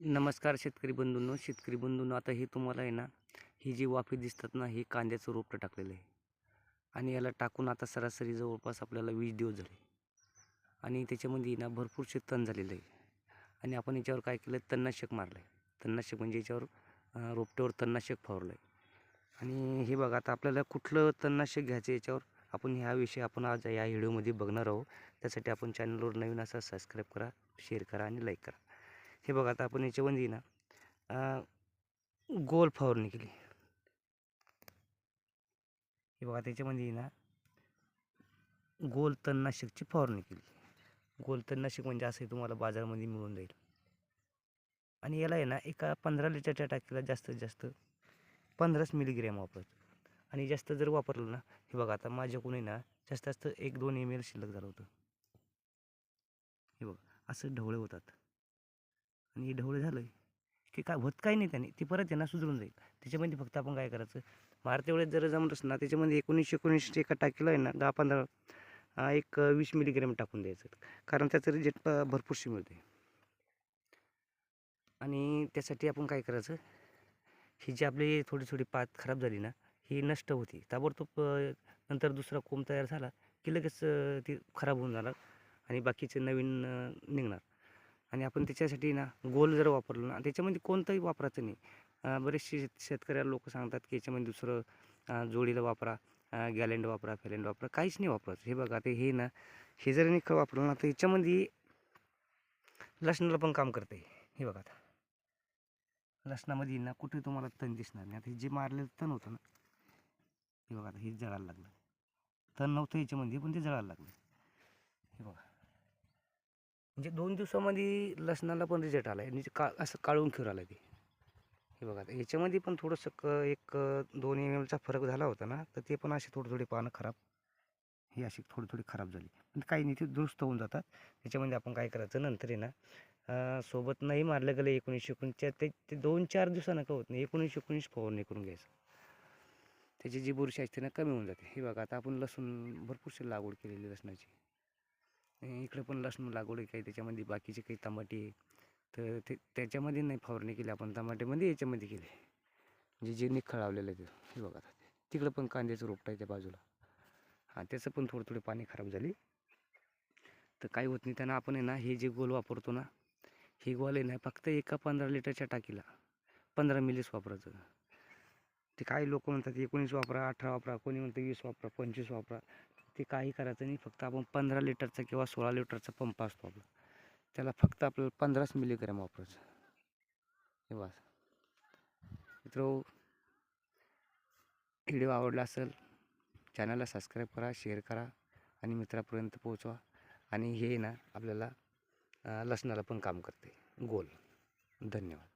नमस्कार शेतकरी बंधूंनो शेतकरी बंधूंनो आता हे तुम्हाला आहे ना ही जी वाफी दिसतात ना हे कांद्याचं रोपटं टाकलेलं आहे. आणि याला टाकून आता सरासरी जवळपास आपल्याला वीस दिवस झाले. आणि त्याच्यामध्ये ना भरपूरसे तण झालेलं आहे. आणि आपण याच्यावर काय केलं तणनाशक मारलं आहे तणनाशक म्हणजे याच्यावर रोपट्यावर तणनाशक फवारलं आहे आणि हे बघा आता आपल्याला कुठलं तणनाशक घ्यायचं याच्यावर आपण ह्या विषयी आपण आज या व्हिडिओमध्ये बघणार आहोत. त्यासाठी आपण चॅनलवर नवीन असा सबस्क्राईब करा शेअर करा आणि लाईक करा. हे बघा आता आपण याच्यामध्ये म्हणजे ना गोल फवारणी केली हे बघा त्याच्यामध्ये म्हणजे ना गोल तणनाशकची फवारणी केली गोल तणनाशक म्हणजे असं तुम्हाला बाजारामध्ये मिळून जाईल. आणि याला आहे ना एका पंधरा लिटरच्या टाकीला जास्तीत जास्त पंधराच मिलीग्रॅम वापरतो आणि जास्त जर वापरलं ना हे बघा आता माझ्याकडून आहे ना जास्त जास्त एक दोन एम एल शिल्लक झालं होतं. हे बघा असं ढवळे होतात. आणि हे ढवळं झालं की काय होत काही नाही त्याने. ती परत त्यांना सुधरून जाईल. त्याच्यामध्ये फक्त आपण काय करायचं? मारते वेळेस जर जमलंच ना त्याच्यामध्ये एकोणीसशे एकोणीसशे एका टाकीला आहे ना दहा पंधरा एक वीस मिलीग्रॅम टाकून द्यायचं. कारण त्याचं रिजेक्ट भरपूरशी मिळते आणि त्यासाठी आपण काय करायचं? ही जी आपली थोडी थोडी पात खराब झाली ना ही नष्ट होती. ताबडतोब नंतर दुसरा कोंब तयार झाला की लगेच ती खराब होऊन जाणार आणि बाकीचे नवीन निघणार. आणि आपण त्याच्यासाठी ना गोल जर वापरलो ना त्याच्यामध्ये कोणतंही वापरायचं नाही. बरेचसे शेत शेतकऱ्याला लोक सांगतात की याच्यामध्ये दुसरं जोडीला वापरा गॅलेंड वापरा फॅलेंड वापरा काहीच नाही वापरायचं. हे बघा ते हे ना हे जर निखळ वापरलं ना तर याच्यामध्ये लसणाला पण काम करते हे बघा आता. लसणामध्ये ना कुठे तुम्हाला तण दिसणार नाही. आता हे जे मारलेलं तण होतं ना हे बघा आता हे जळायला लागलं. तण नव्हतं याच्यामध्ये पण ते जळायला लागलं. हे बघा. म्हणजे दोन दिवसामध्ये लसणाला पण रिझल्ट आला आहे म्हणजे का असं काळून खेळ आला ते. हे बघा आता याच्यामध्ये पण थोडंसं क एक दोन एम एमचा फरक झाला होता ना तर ते पण असे थोडे थोडे पानं खराब. ही अशी थोडी थोडी खराब झाली. पण काही नाही ते दुरुस्त होऊन जातात. त्याच्यामध्ये आपण काय करायचं नंतर आहे ना सोबत नाही मारलं गेलं एकोणीसशे एकोणीसच्या ते ते दोन चार दिवसानं का होत नाही एकोणीसशे एकोणीस फवारणी करून घ्यायचं. त्याची जी बुरशी असते ना कमी होऊन जाते. हे बघा आता आपण लसूण भरपूरशी लागवड केलेली लसणाची. इकडे पण लसूण लागवड आहे काही त्याच्यामध्ये बाकीचे काही टमाटे आहे. तर ते त्याच्यामध्ये नाही फवारणी केली आपण तमाटेमध्ये याच्यामध्ये केली. म्हणजे जे निखळावलेलं आहे ते हे बघा तिकडं पण कांद्याचं रोपटं आहे त्या बाजूला. हां त्याचं पण थोडं थोडे पाणी खराब झाली. तर काही होत नाही त्यांना आपण आहे ना हे जे गोल वापरतो ना हे गोल आहे ना फक्त एका पंधरा लिटरच्या टाकीला. पंधरा मिलीच वापरायचं. ते काही लोक म्हणतात एकोणीस वापरा अठरा वापरा कोणी म्हणतं वीस वापरा पंचवीस वापरा. ते काही करायचं नाही. फक्त आपण पंधरा लिटरचा किंवा सोळा लिटरचा पंप असतो आपला. त्याला फक्त आपल्याला पंधराच मिलीग्रॅम वापरायचं. हे बस मित्र व्हिडिओ आवडला असेल चॅनलला सबस्क्राईब करा शेअर करा आणि मित्रापर्यंत पोहोचवा. आणि हे ना आपल्याला लसणाला पण काम करते. गोल. धन्यवाद.